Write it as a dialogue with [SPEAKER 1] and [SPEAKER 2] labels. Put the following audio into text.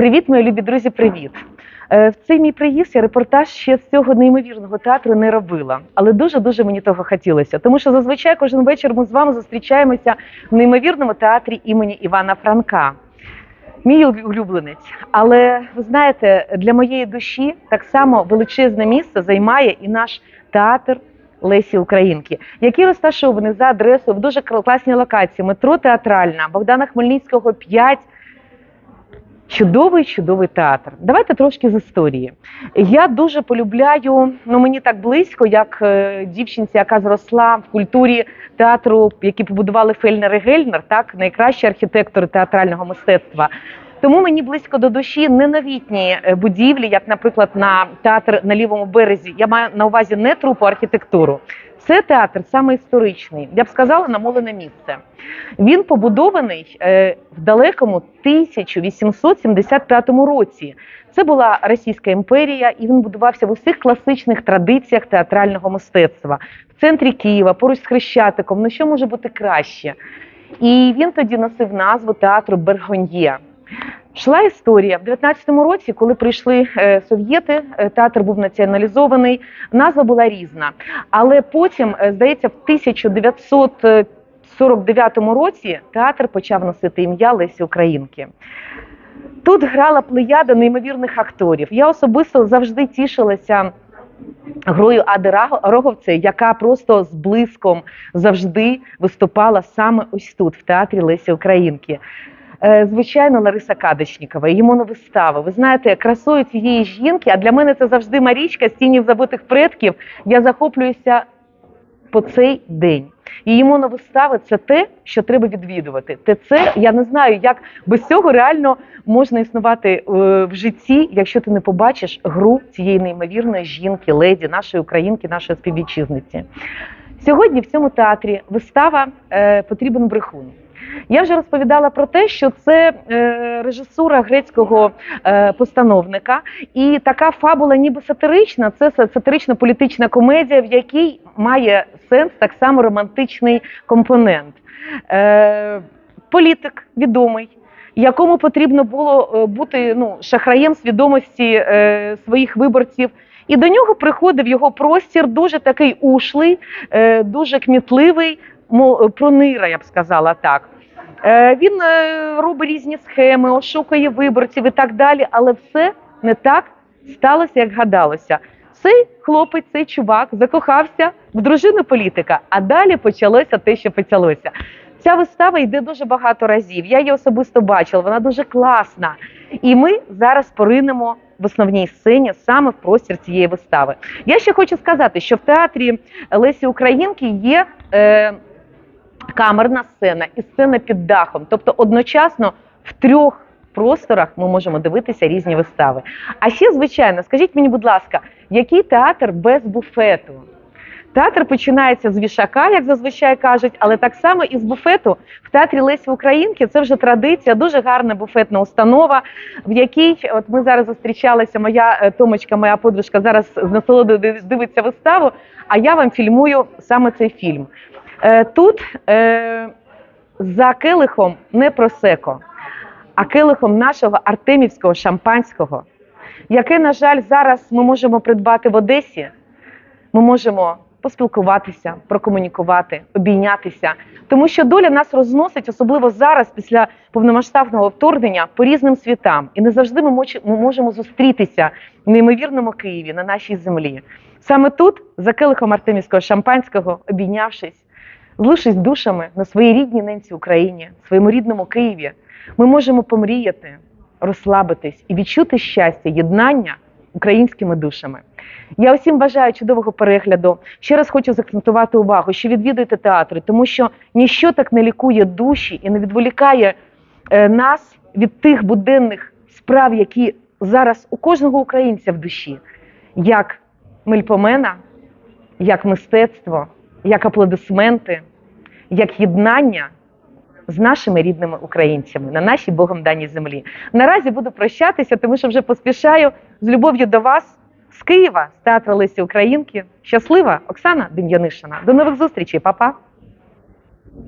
[SPEAKER 1] Привіт, мої любі друзі, привіт. Е, В цей мій приїзд я репортаж ще з цього неймовірного театру не робила, але дуже дуже мені того хотілося. Тому що зазвичай кожен вечір ми з вами зустрічаємося в неймовірному театрі імені Івана Франка. Мій улюбленець. Але ви знаєте, для моєї душі так само величезне місце займає і наш театр Лесі Українки, який розташований за адресою в дуже класній локації метро Театральна Богдана Хмельницького 5. Чудовий, чудовий театр. Давайте трошки з історії. Я дуже полюбляю, ну мені так близько, як е, дівчинці, яка зросла в культурі театру, який побудували Фельнер і Гельнер, так найкращі архітектори театрального мистецтва. Тому мені близько до душі не новітні е, будівлі, як, наприклад, на театр на лівому березі. Я маю на увазі не трупу архітектуру. Це театр саме історичний. Я б сказала, намолене місце. Він побудований е, в далекому 1875 році. Це була Російська імперія, і він будувався в усіх класичних традиціях театрального мистецтва в центрі Києва, поруч з Хрещатиком. Ну що може бути краще? І він тоді носив назву театру Бергоньє. Йшла історія в 19-му році, коли прийшли е, совєти, е, театр був націоналізований. Назва була різна. Але потім, е, здається, в 1949 році театр почав носити ім'я Лесі Українки. Тут грала плеяда неймовірних акторів. Я особисто завжди тішилася грою Ади Раго- Роговце, яка просто з блиском завжди виступала саме ось тут, в театрі Лесі Українки. Е, Звичайно, Лариса Кадочнікова, її моновистави. Ви знаєте, красою цієї жінки, а для мене це завжди Марічка з тінів забутих предків. Я захоплююся по цей день. Її моновистави це те, що треба відвідувати. Те це я не знаю, як без цього реально можна існувати е, в житті, якщо ти не побачиш гру цієї неймовірної жінки, леді, нашої українки, нашої співвітчизниці. Сьогодні в цьому театрі вистава е, Потрібен брехун. Я вже розповідала про те, що це е, режисура грецького е, постановника, і така фабула, ніби сатирична, це са- сатирично-політична комедія, в якій має сенс так само романтичний компонент. Е, політик відомий, якому потрібно було бути ну, шахраєм свідомості своїх виборців. І до нього приходив його простір дуже такий ушлий, дуже кмітливий, мо- пронира, я б сказала так. Е, Він е, робить різні схеми, ошукує виборців і так далі, але все не так сталося, як гадалося. Цей хлопець, цей чувак закохався в дружину політика, а далі почалося те, що почалося. Ця вистава йде дуже багато разів. Я її особисто бачила, вона дуже класна. І ми зараз поринемо в основній сцені саме в простір цієї вистави. Я ще хочу сказати, що в театрі Лесі Українки є е, камерна сцена і сцена під дахом. Тобто одночасно в трьох просторах ми можемо дивитися різні вистави. А ще, звичайно, скажіть мені, будь ласка, який театр без буфету? Театр починається з вішака, як зазвичай кажуть, але так само і з буфету в театрі Лесі Українки. Це вже традиція, дуже гарна буфетна установа, в якій от ми зараз зустрічалися. Моя е, Томочка, моя подружка, зараз з насолодою див- дивиться виставу. А я вам фільмую саме цей фільм. Е, Тут е, за келихом не просеко, а келихом нашого артемівського шампанського, яке, на жаль, зараз ми можемо придбати в Одесі. Ми можемо поспілкуватися, прокомунікувати, обійнятися, тому що доля нас розносить, особливо зараз, після повномасштабного вторгнення, по різним світам. І не завжди ми можемо зустрітися в неймовірному Києві на нашій землі. Саме тут, за келихом артемівського шампанського, обійнявшись, злившись душами на своїй рідній ненці Україні, своєму рідному Києві, ми можемо помріяти, розслабитись і відчути щастя, єднання українськими душами. Я усім бажаю чудового перегляду. Ще раз хочу заакцентувати увагу, що відвідуйте театри, тому що ніщо так не лікує душі і не відволікає е, нас від тих буденних справ, які зараз у кожного українця в душі, як мельпомена, як мистецтво, як аплодисменти, як єднання з нашими рідними українцями на нашій Богом даній землі. Наразі буду прощатися, тому що вже поспішаю з любов'ю до вас з Києва, з театру Лесі Українки. Щаслива Оксана Дем'янишина. До нових зустрічей, па-па!